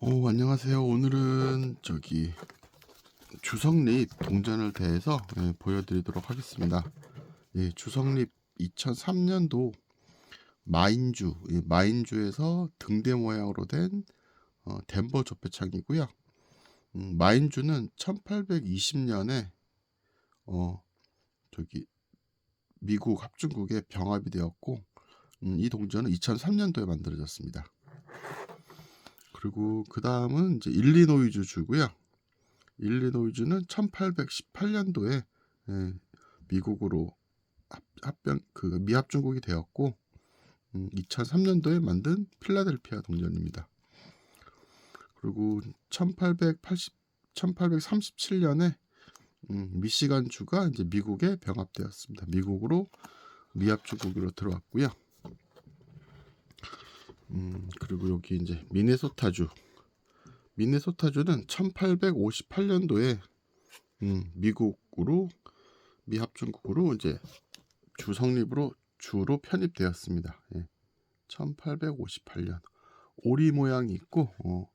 오, 안녕하세요. 오늘은 저기 주성립 동전을 대해서 예, 보여드리도록 하겠습니다. 예, 주성립 2003년도 마인주, 예, 마인주에서 등대 모양으로 된 어, 덴버 조폐창이고요. 음, 마인주는 1820년에 어, 저기 미국 합중국에 병합이 되었고 음, 이 동전은 2003년도에 만들어졌습니다. 그리고 그 다음은 이제 일리노이주 주고요. 일리노이주는 1818년도에 예, 미국으로 합, 합병 그 미합 중국이 되었고 음, 2003년도에 만든 필라델피아 동전입니다. 그리고 1880 1837년에 음, 미시간 주가 이제 미국에 병합되었습니다. 미국으로 미합 중국으로 들어왔고요. 음, 그리고 여기 이제 미네소타주. 미네소타주는 1858년도에 음, 미국으로 미합중국으로 이제 주 성립으로 주로 편입되었습니다. 예. 1858년 오리 모양이 있고 어,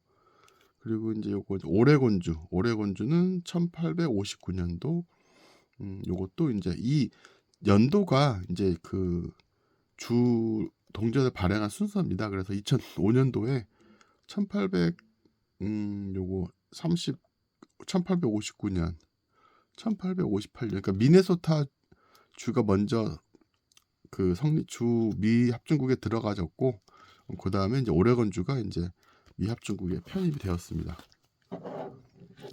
그리고 이제 요거 오레곤주 오레곤주는 1859년도 음, 요것도 이제 이 연도가 이제 그 주 동전을 발행한 순서입니다. 그래서 2005년도에 1800 음, 요거 30 1859년 1858년 그러니까 미네소타 주가 먼저 그 성립 주 미 합중국에 들어가졌고 그 다음에 이제 오레곤 주가 이제 미 합중국에 편입이 되었습니다.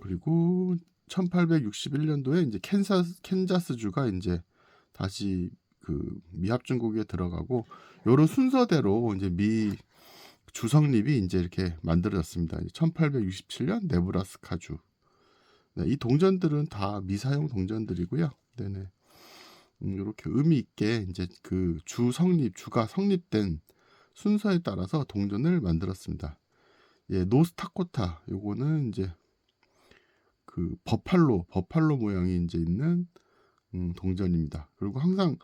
그리고 1861년도에 이제 캔사스 캔자스 주가 이제 다시 그 미합중국에 들어가고 요런 순서대로 이제 미 주성립이 이제 이렇게 만들어졌습니다. 1867년 네브라스카주. 네, 이 동전들은 다 미사용 동전들이고요. 네네. 음, 이렇게 의미 있게 이제 그 주 성립, 주가 성립된 순서에 따라서 동전을 만들었습니다. 예, 노스타코타 요거는 이제 그 버팔로, 버팔로 모양이 이제 있는 음, 동전입니다. 그리고 항상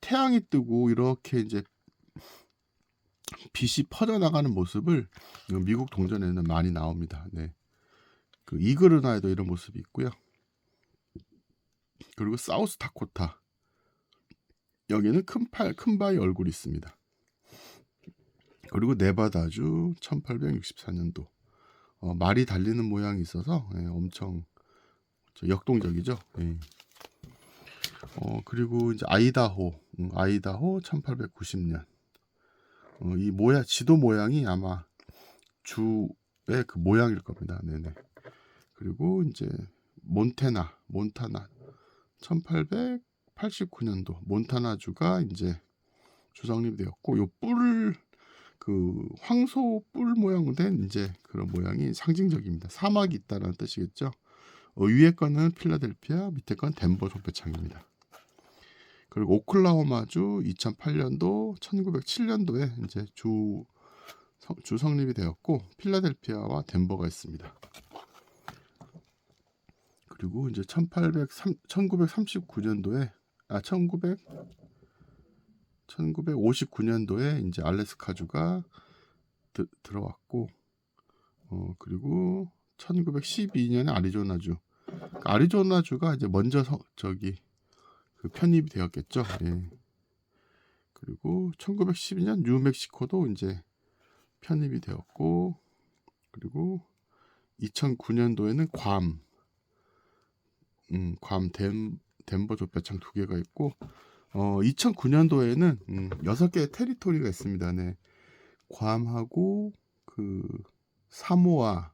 태양이 뜨고 이렇게 이제 빛이 퍼져나가는 모습을 미국 동전에는 많이 나옵니다. 네. 그 이그르나에도 이런 모습이 있고요. 그리고 사우스 다코타 여기는 큰 팔, 큰 바위 얼굴이 있습니다. 그리고 네바다주 1864년도 어, 말이 달리는 모양이 있어서 예, 엄청 역동적이죠. 예. 어, 그리고 이제 아이다호, 음, 아이다호 1890년. 어, 이 모양, 지도 모양이 아마 주의 그 모양일 겁니다. 네네. 그리고 이제 몬테나, 몬타나 1889년도 몬타나주가 이제 주성립이 되었고 요 뿔 그 황소 뿔 모양 된 이제 그런 모양이 상징적입니다. 사막이 있다라는 뜻이겠죠. 어, 위에 거는 필라델피아, 밑에 건 덴버 조폐창입니다. 그리고 오클라호마주 2008년도 1907년도에 이제 주, 성, 주 성립이 되었고 필라델피아와 덴버가 있습니다. 그리고 이제 1803, 1939년도에 아 1900, 1959년도에 이제 알래스카주가 드, 들어왔고 어 그리고 1912년에 아리조나주 그러니까 아리조나주가 이제 먼저 서, 저기 그 편입이 되었겠죠. 예. 그리고 1912년 뉴멕시코도 이제 편입이 되었고 그리고 2009년도에는 괌, 음, 괌 덴, 덴버 조폐창 두 개가 있고 어, 2009년도에는 음, 6개의 테리토리가 있습니다. 네. 괌하고 그 사모아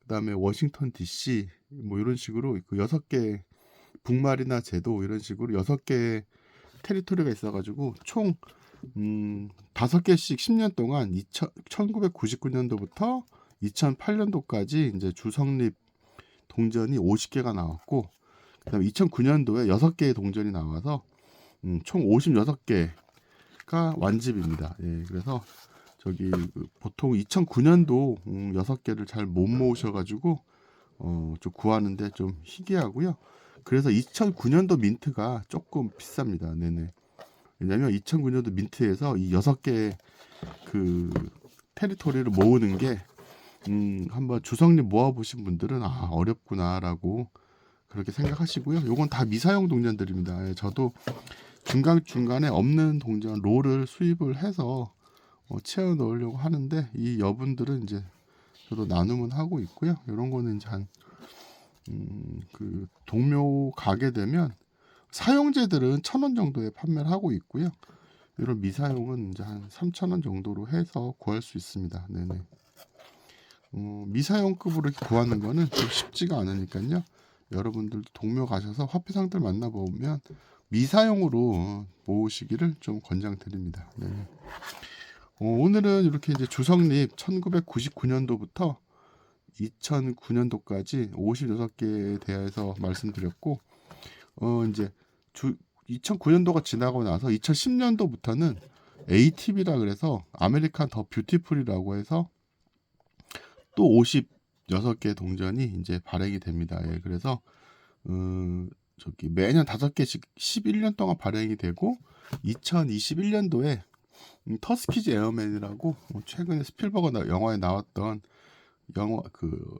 그다음에 워싱턴 DC 뭐 이런 식으로 그 여섯 개 북말이나 제도 이런 식으로 여섯 개의 테리토리가 있어가지고 총 음, 다섯 개씩 10년 동안 2000, 1999년도부터 2008년도까지 이제 주성립 동전이 50개가 나왔고 그다음에 2009년도에 6개의 동전이 나와서 음, 총 56개가 완집입니다. 예, 그래서 저기 그 보통 2009년도 음, 6개를 잘 못 모으셔가지고 어, 좀 구하는데 좀 희귀하고요. 그래서 2009년도 민트가 조금 비쌉니다. 네네. 왜냐면 2009년도 민트에서 이 6개의 그 테리토리를 모으는 게 음, 한번 주성립 모아보신 분들은 아 어렵구나라고 그렇게 생각하시고요. 요건 다 미사용 동전들입니다. 예, 저도 중간 중간에 없는 동전 롤을 수입을 해서 어, 채워 넣으려고 하는데 이 여분들은 이제 저도 나눔은 하고 있고요. 이런 거는 이제 한 음, 그 동묘 가게 되면 사용제들은 천 원 정도에 판매를 하고 있고요. 이런 미사용은 이제 한 3,000원 정도로 해서 구할 수 있습니다. 네네. 어, 미사용급으로 구하는 거는 좀 쉽지가 않으니까요. 여러분들도 동묘 가셔서 화폐상들 만나보면 미사용으로 모으시기를 좀 권장드립니다. 네. 어, 오늘은 이렇게 이제 주성립 1999년도부터 2009년도까지 56개에 대해서 말씀드렸고, 어, 이제 주, 2009년도가 지나고 나서 2010년도부터는 ATV라 그래서 아메리칸 더 뷰티풀이라고 해서 또 56개 동전이 이제 발행이 됩니다. 예, 그래서 어, 저기 매년 5개씩 11년 동안 발행이 되고 2021년도에 음, 터스키즈 에어맨이라고 뭐 최근에 스필버거 나- 영화에 나왔던 영화 그,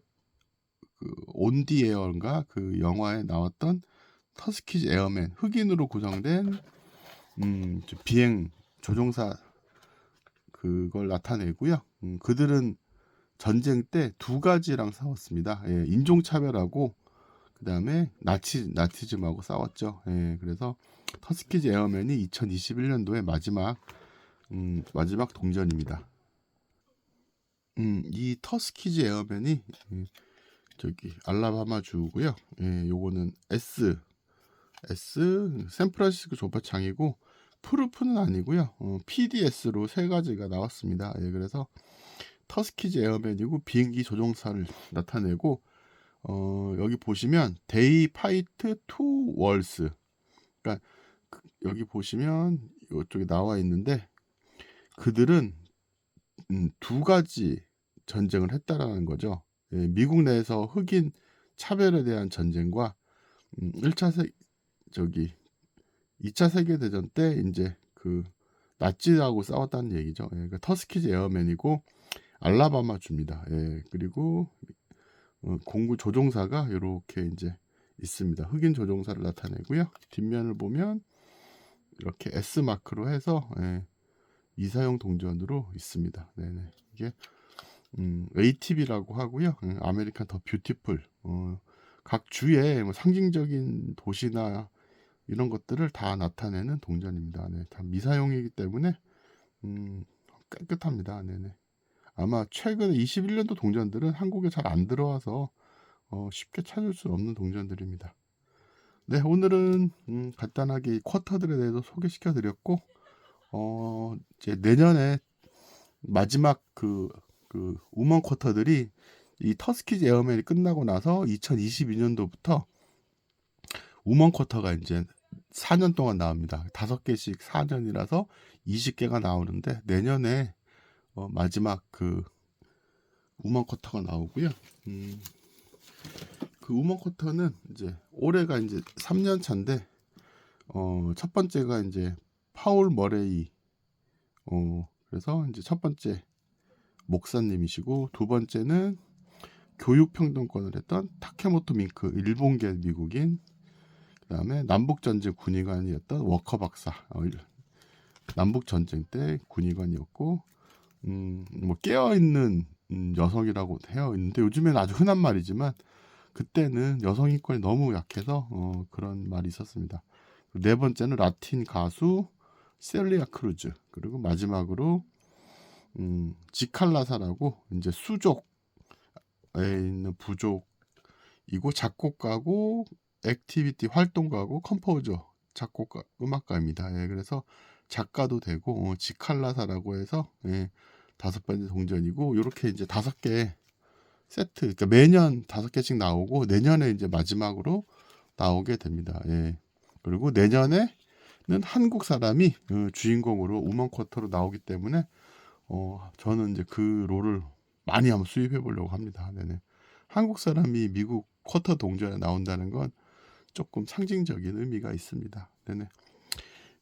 그 온디 에어인가 그 영화에 나왔던 터스키즈 에어맨 흑인으로 구성된 음, 저 비행 조종사 그걸 나타내고요. 음, 그들은 전쟁 때 두 가지랑 싸웠습니다. 예, 인종차별하고 그 다음에 나치 나치즘하고 싸웠죠. 예, 그래서 터스키즈 에어맨이 2021년도에 마지막 음, 마지막 동전입니다. 음, 이 터스키즈 에어맨이 음, 저기 알라바마 주고요. 예, 요거는 S S 샌프란시스코 조파창이고 프루프는 아니고요. 어, PDS로 세 가지가 나왔습니다. 예, 그래서 터스키즈 에어맨이고 비행기 조종사를 나타내고 어, 여기 보시면 데이 파이트 투 월스 그러니까 그- 여기 보시면 이쪽에 나와 있는데 그들은 음, 두 가지 전쟁을 했다라는 거죠. 예, 미국 내에서 흑인 차별에 대한 전쟁과 음, 1차 세 저기 2차 세계 대전 때 이제 그 나치하고 싸웠다는 얘기죠. 예, 그러니까 터스키즈 에어맨이고 알라바마 주입니다. 예, 그리고 어, 공구 조종사가 이렇게 이제 있습니다. 흑인 조종사를 나타내고요. 뒷면을 보면 이렇게 S 마크로 해서 예, 이사용 동전으로 있습니다. 네네. 이게 음, ATV라고 하고요. 음, 아메리칸 더 뷰티풀. 어, 각 주에 뭐 상징적인 도시나 이런 것들을 다 나타내는 동전입니다. 네, 다 미사용이기 때문에 음, 깨끗합니다. 네네. 아마 최근 21년도 동전들은 한국에 잘 안 들어와서 어, 쉽게 찾을 수 없는 동전들입니다. 네, 오늘은 음, 간단하게 이 쿼터들에 대해서 소개시켜 드렸고 어, 이제 내년에 마지막 그, 그 우먼 쿼터들이 이 터스키즈 에어맨이 끝나고 나서 2022년도부터 우먼 쿼터가 이제 4년 동안 나옵니다. 다섯 개씩 4년이라서 20개가 나오는데 내년에 어, 마지막 그 우먼 쿼터가 나오고요. 음, 그 우먼 쿼터는 이제 올해가 이제 3년 차인데 어, 첫 번째가 이제 파울 머레이 어, 그래서 이제 첫 번째 목사님이시고 두 번째는 교육평등권을 했던 타케모토 밍크 일본계 미국인 그다음에 남북전쟁 군의관이었던 워커 박사 어, 일- 남북전쟁 때 군의관이었고 음, 뭐 깨어 있는 음, 여성이라고 되어 있는데 요즘에는 아주 흔한 말이지만 그때는 여성 인권이 너무 약해서 어, 그런 말이 있었습니다. 네 번째는 라틴 가수 셀리아 크루즈 그리고 마지막으로 음, 지칼라사라고 이제 수족에 있는 부족이고 작곡가고 액티비티 활동가고 컴포저 작곡가 음악가입니다. 예, 그래서 작가도 되고 어, 지칼라사라고 해서 예, 다섯 번째 동전이고 이렇게 이제 다섯 개 세트 그러니까 매년 다섯 개씩 나오고 내년에 이제 마지막으로 나오게 됩니다. 예. 그리고 내년에는 한국 사람이 어, 주인공으로 우먼 쿼터로 나오기 때문에 어, 저는 이제 그 롤을 많이 한번 수입해 보려고 합니다. 네네. 한국 사람이 미국 쿼터 동전에 나온다는 건 조금 상징적인 의미가 있습니다. 네네.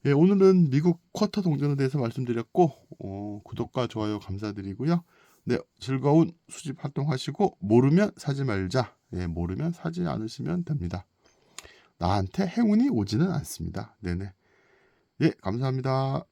예, 오늘은 미국 쿼터 동전에 대해서 말씀드렸고 어, 구독과 좋아요 감사드리고요. 네, 즐거운 수집 활동하시고 모르면 사지 말자. 예, 모르면 사지 않으시면 됩니다. 나한테 행운이 오지는 않습니다. 네네. 예, 감사합니다.